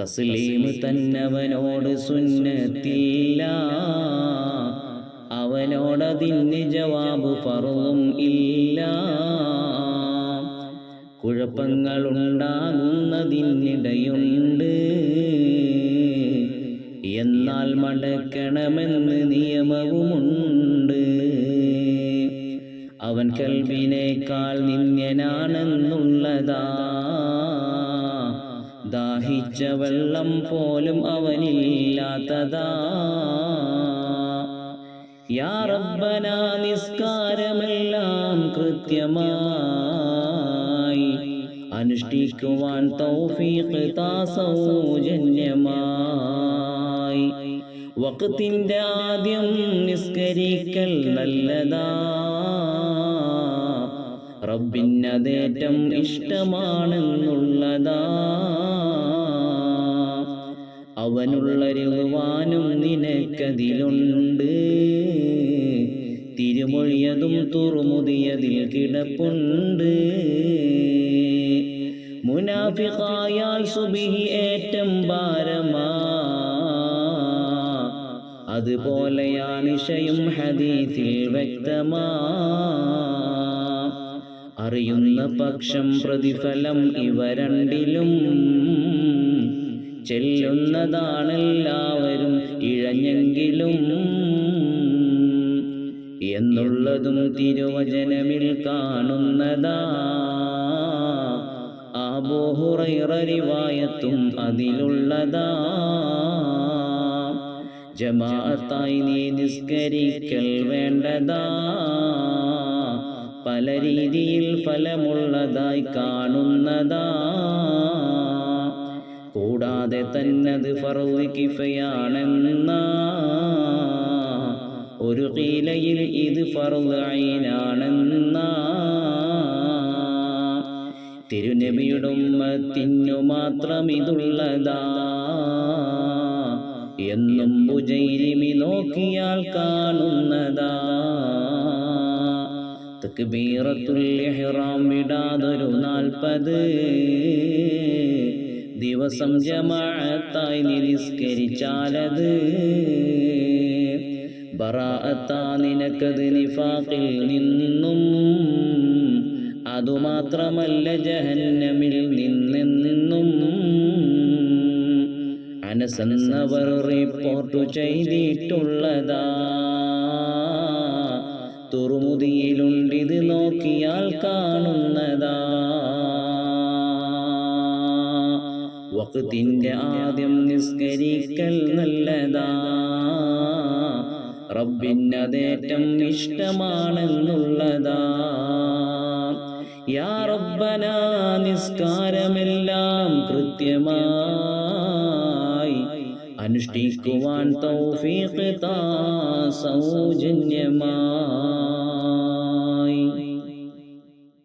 തസ്ലീം തന്നവനോട് സുന്നത്തില്ല. അവനോടതിന് ജവാബ് പറവും ഇല്ല. കുഴപ്പങ്ങളുണ്ടാകുന്നതിനിടയുണ്ട്. എന്നാൽ മടക്കണമെന്ന് നിയമവുമുണ്ട്. അവൻ കൽവിനേക്കാൾ നിന്യനാണെന്നുള്ളതാ ദാഹിച്ച വെള്ളം പോലും അവനില്ലാത്തതാ. യാ റബ്ബന നിസ്കാരമെല്ലാം കൃത്യമായി. അനുഷ്ഠിക്കുവാൻ തൗഫീഖ് താ സൗജന്യമായി. വക്തിന്റെ ആദ്യം നിസ്കരിക്കൽ നല്ലതാ. റബ്ബിനതേറ്റം ഇഷ്ടമാണെന്നുള്ളതാ. അവനുള്ള രഘുവാനും നിനക്കതിലുണ്ട്. തിരുമൊഴിയതും തുറുമുതിയതിൽ കിടപ്പുണ്ട്. മുനാഫിഖായാൽ സുബിഹി ഏറ്റം ഭാരമാ. അതുപോലെയാണിഷയും ഹദീത്തിൽ വ്യക്തമാ. അറിയുന്ന പക്ഷം പ്രതിഫലം ഇവ രണ്ടിലും ചെല്ലുന്നതാണെല്ലാവരും ഇഴഞ്ഞെങ്കിലും എന്നുള്ളതും തിരുവചനമിൽ കാണുന്നതാ. ആബോഹുറൈറിവായത്തും അതിലുള്ളതാ. ജമാഅത്തായി നീ നിസ്കരിക്കൽ വേണ്ടതാ. പല രീതിയിൽ ഫലമുള്ളതായി കാണുന്നതാ. കൂടാതെ തന്നത് ഫറുദ് കിഫയാണെന്ന. ഒരു കീലയിൽ ഇത് ഫറുദ് ഐനാണെന്ന തിരുനബിയുടെ ഉമ്മത്തിനു മാത്രം ഇതുള്ളതാ എന്നും പുജൈരിമി നോക്കിയാൽ കാണുന്നതാ. തക്ബീറത്തുൽ ഇഹ്റാം വിടാതൊരു നാൽപ്പത്. ദിവസം ജമാഅത്തായി നിരസ്കരിച്ചാലത് ബറാഅത്താ നിനക്കത് നിഫാഖിൽ നിന്നും അതുമാത്രമല്ല ജഹന്നമിൽ നിന്നെന്നും അനസന്നവർ റിപ്പോർട്ടു ചെയ്തിട്ടുള്ളതാ. തുറുമുതിയിലുണ്ടിത് നോക്കിയാൽ കാണുന്നതാ. വക്തിന്റെ ആദ്യം നിസ്കരിക്കൽ നല്ലതാ. റബ്ബിനതേറ്റം ഇഷ്ടമാണെന്നുള്ളതാ. യാ റബ്ബന നിസ്കാരമെല്ലാം കൃത്യമായി അനുഷ്ഠിക്കുവാൻ തൗഫീഖ് താ സൗജന്യമായി